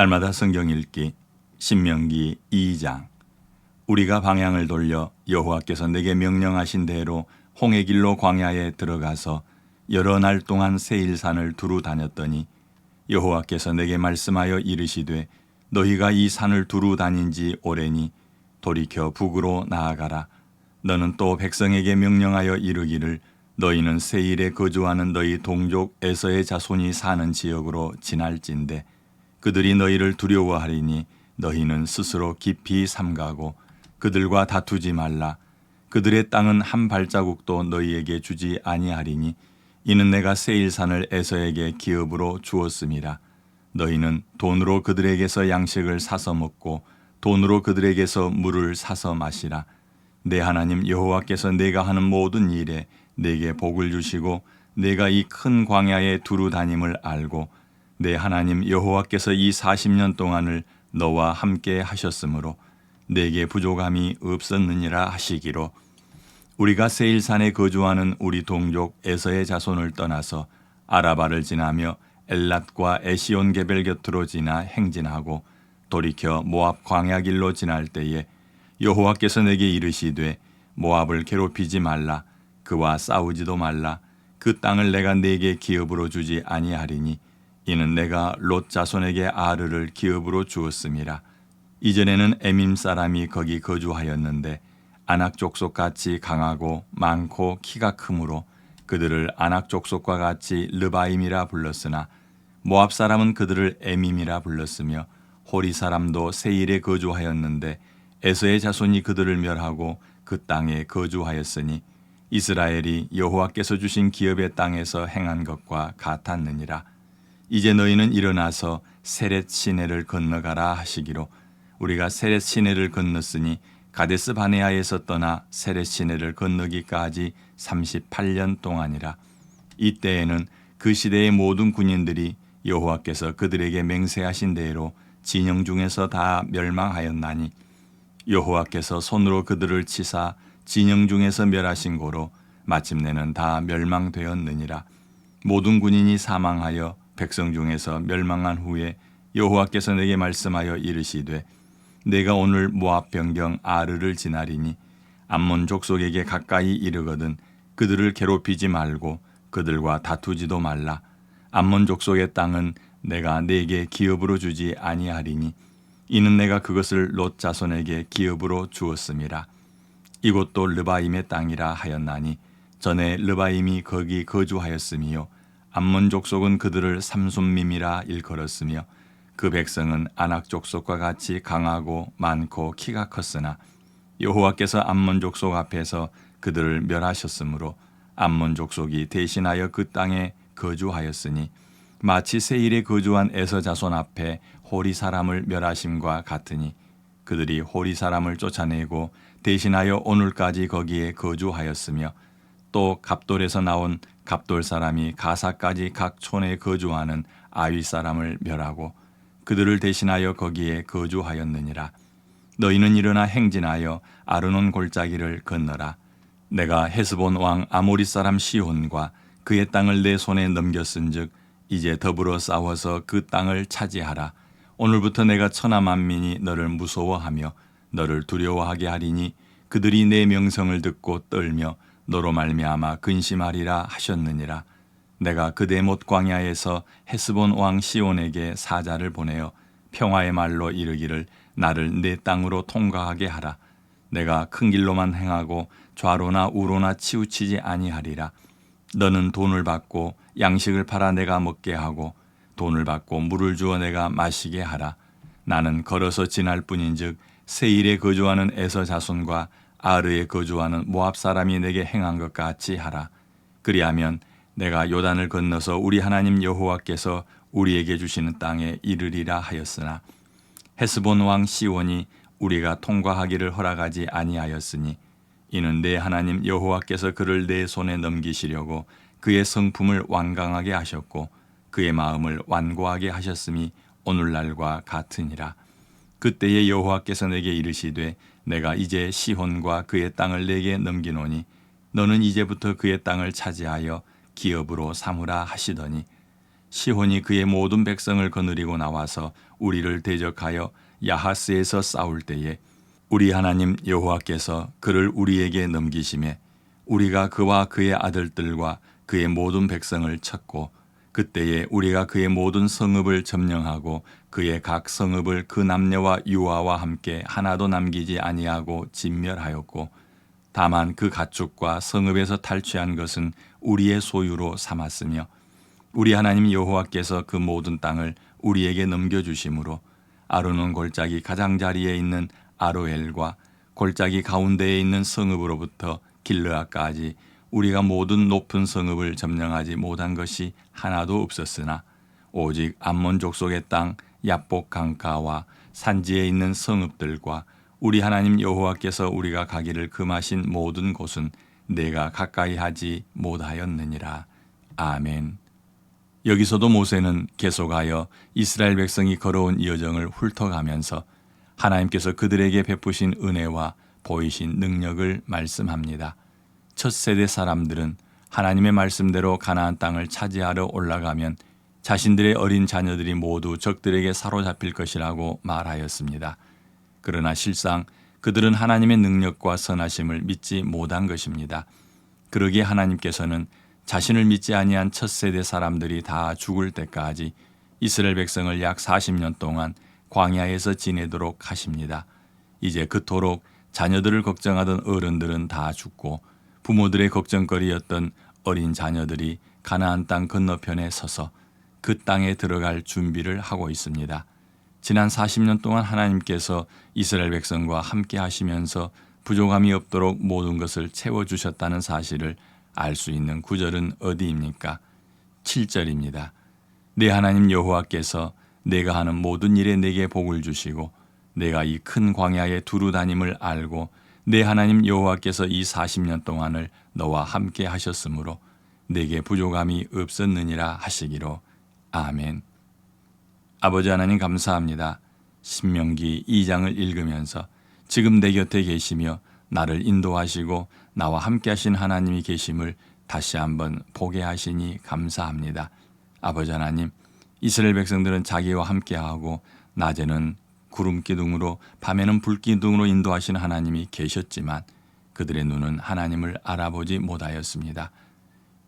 날마다 성경 읽기 신명기 2장 우리가 방향을 돌려 여호와께서 내게 명령하신 대로 홍해 길로 광야에 들어가서 여러 날 동안 세일산을 두루 다녔더니 여호와께서 내게 말씀하여 이르시되 너희가 이 산을 두루 다닌 지 오래니 돌이켜 북으로 나아가라. 너는 또 백성에게 명령하여 이르기를 너희는 세일에 거주하는 너희 동족 에서의 자손이 사는 지역으로 지날진대 그들이 너희를 두려워하리니 너희는 스스로 깊이 삼가고 그들과 다투지 말라. 그들의 땅은 한 발자국도 너희에게 주지 아니하리니 이는 내가 세일산을 에서에게 기업으로 주었음이라 너희는 돈으로 그들에게서 양식을 사서 먹고 돈으로 그들에게서 물을 사서 마시라. 내 하나님 여호와께서 내가 하는 모든 일에 내게 복을 주시고 내가 이 큰 광야에 두루 다님을 알고 내 하나님 여호와께서 이 40년 동안을 너와 함께 하셨으므로 내게 부족함이 없었느니라 하시기로 우리가 세일산에 거주하는 우리 동족 에서의 자손을 떠나서 아라바를 지나며 엘랏과 에시온 게벨 곁으로 지나 행진하고 돌이켜 모압 광야 길로 지날 때에 여호와께서 내게 이르시되 모압을 괴롭히지 말라. 그와 싸우지도 말라. 그 땅을 내가 네게 기업으로 주지 아니하리니 이는 내가 롯 자손에게 아르를 기업으로 주었음이라. 이전에는 에밈 사람이 거기 거주하였는데 아낙 족속 같이 강하고 많고 키가 크므로 그들을 아낙 족속과 같이 르바임이라 불렀으나 모압 사람은 그들을 에밈이라 불렀으며 호리 사람도 세일에 거주하였는데 에서의 자손이 그들을 멸하고 그 땅에 거주하였으니 이스라엘이 여호와께서 주신 기업의 땅에서 행한 것과 같았느니라 이제 너희는 일어나서 세렛 시내를 건너가라 하시기로 우리가 세렛 시내를 건넜으니 가데스 바네아에서 떠나 세렛 시내를 건너기까지 38년 동안이라. 이때에는 그 시대의 모든 군인들이 여호와께서 그들에게 맹세하신 대로 진영 중에서 다 멸망하였나니 여호와께서 손으로 그들을 치사 진영 중에서 멸하신 고로 마침내는 다 멸망되었느니라. 모든 군인이 사망하여 백성 중에서 멸망한 후에 여호와께서 내게 말씀하여 이르시되 내가 오늘 모압 변경 아르를 지나리니 암몬 족속에게 가까이 이르거든 그들을 괴롭히지 말고 그들과 다투지도 말라. 암몬 족속의 땅은 내가 네게 기업으로 주지 아니하리니 이는 내가 그것을 롯 자손에게 기업으로 주었음이라. 이곳도 르바임의 땅이라 하였나니 전에 르바임이 거기 거주하였으며 암몬 족속은 그들을 삼손밈이라 일컬었으며 그 백성은 아낙 족속과 같이 강하고 많고 키가 컸으나 여호와께서 암몬 족속 앞에서 그들을 멸하셨으므로 암몬 족속이 대신하여 그 땅에 거주하였으니 마치 세일에 거주한 에서 자손 앞에 호리 사람을 멸하심과 같으니 그들이 호리 사람을 쫓아내고 대신하여 오늘까지 거기에 거주하였으며 또 갑돌에서 나온 갑돌 사람이 가사까지 각 촌에 거주하는 아위 사람을 멸하고 그들을 대신하여 거기에 거주하였느니라. 너희는 일어나 행진하여 아르논 골짜기를 건너라. 내가 헤스본 왕 아모리 사람 시혼과 그의 땅을 내 손에 넘겼은즉 이제 더불어 싸워서 그 땅을 차지하라. 오늘부터 내가 천하 만민이 너를 무서워하며 너를 두려워하게 하리니 그들이 내 명성을 듣고 떨며 너로 말미암아 근심하리라 하셨느니라. 내가 그대 못 광야에서 헤스본 왕 시온에게 사자를 보내어 평화의 말로 이르기를 나를 내 땅으로 통과하게 하라. 내가 큰 길로만 행하고 좌로나 우로나 치우치지 아니하리라. 너는 돈을 받고 양식을 팔아 내가 먹게 하고 돈을 받고 물을 주어 내가 마시게 하라. 나는 걸어서 지날 뿐인즉 세일에 거주하는 에서 자손과 아르에 거주하는 모압 사람이 내게 행한 것 같이 하라. 그리하면 내가 요단을 건너서 우리 하나님 여호와께서 우리에게 주시는 땅에 이르리라 하였으나 헤스본 왕 시온이 우리가 통과하기를 허락하지 아니하였으니 이는 내 하나님 여호와께서 그를 내 손에 넘기시려고 그의 성품을 완강하게 하셨고 그의 마음을 완고하게 하셨음이 오늘날과 같으니라. 그때에 여호와께서 내게 이르시되 내가 이제 시혼과 그의 땅을 내게 넘기노니 너는 이제부터 그의 땅을 차지하여 기업으로 삼으라 하시더니 시혼이 그의 모든 백성을 거느리고 나와서 우리를 대적하여 야하스에서 싸울 때에 우리 하나님 여호와께서 그를 우리에게 넘기심에 우리가 그와 그의 아들들과 그의 모든 백성을 쳤고 그때에 우리가 그의 모든 성읍을 점령하고 그의 각 성읍을 그 남녀와 유아와 함께 하나도 남기지 아니하고 진멸하였고 다만 그 가축과 성읍에서 탈취한 것은 우리의 소유로 삼았으며 우리 하나님 여호와께서 그 모든 땅을 우리에게 넘겨 주심으로 아르논 골짜기 가장자리에 있는 아로엘과 골짜기 가운데에 있는 성읍으로부터 길르아까지 우리가 모든 높은 성읍을 점령하지 못한 것이 하나도 없었으나 오직 암몬 족속의 땅 야복 강가와 산지에 있는 성읍들과 우리 하나님 여호와께서 우리가 가기를 금하신 모든 곳은 내가 가까이 하지 못하였느니라. 아멘. 여기서도 모세는 계속하여 이스라엘 백성이 걸어온 이 여정을 훑어가면서 하나님께서 그들에게 베푸신 은혜와 보이신 능력을 말씀합니다. 첫 세대 사람들은 하나님의 말씀대로 가나안 땅을 차지하러 올라가면 자신들의 어린 자녀들이 모두 적들에게 사로잡힐 것이라고 말하였습니다. 그러나 실상 그들은 하나님의 능력과 선하심을 믿지 못한 것입니다. 그러기에 하나님께서는 자신을 믿지 아니한 첫 세대 사람들이 다 죽을 때까지 이스라엘 백성을 약 40년 동안 광야에서 지내도록 하십니다. 이제 그토록 자녀들을 걱정하던 어른들은 다 죽고 부모들의 걱정거리였던 어린 자녀들이 가나안 땅 건너편에 서서 그 땅에 들어갈 준비를 하고 있습니다. 지난 40년 동안 하나님께서 이스라엘 백성과 함께 하시면서 부족함이 없도록 모든 것을 채워 주셨다는 사실을 알 수 있는 구절은 어디입니까? 7절입니다. 내 하나님 여호와께서 내가 하는 모든 일에 내게 복을 주시고 내가 이 큰 광야에 두루 다님을 알고 내 하나님 여호와께서 이 40년 동안을 너와 함께 하셨으므로 내게 부족함이 없었느니라 하시기로 아멘. 아버지 하나님 감사합니다. 신명기 2장을 읽으면서 지금 내 곁에 계시며 나를 인도하시고 나와 함께 하신 하나님이 계심을 다시 한번 보게 하시니 감사합니다. 아버지 하나님, 이스라엘 백성들은 자기와 함께하고 낮에는 구름 기둥으로 밤에는 불 기둥으로 인도하시는 하나님이 계셨지만 그들의 눈은 하나님을 알아보지 못하였습니다.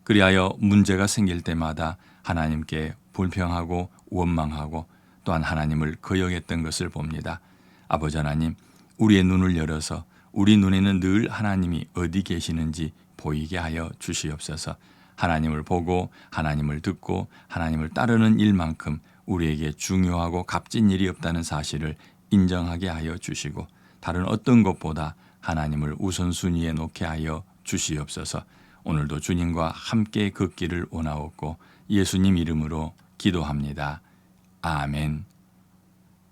그리하여 문제가 생길 때마다 하나님께 불평하고 원망하고 또한 하나님을 거역했던 것을 봅니다. 아버지 하나님, 우리의 눈을 열어서 우리 눈에는 늘 하나님이 어디 계시는지 보이게 하여 주시옵소서. 하나님을 보고 하나님을 듣고 하나님을 따르는 일만큼 우리에게 중요하고 값진 일이 없다는 사실을 인정하게 하여 주시고 다른 어떤 것보다 하나님을 우선순위에 놓게 하여 주시옵소서. 오늘도 주님과 함께 걷기를 원하옵고 예수님 이름으로 기도합니다. 아멘.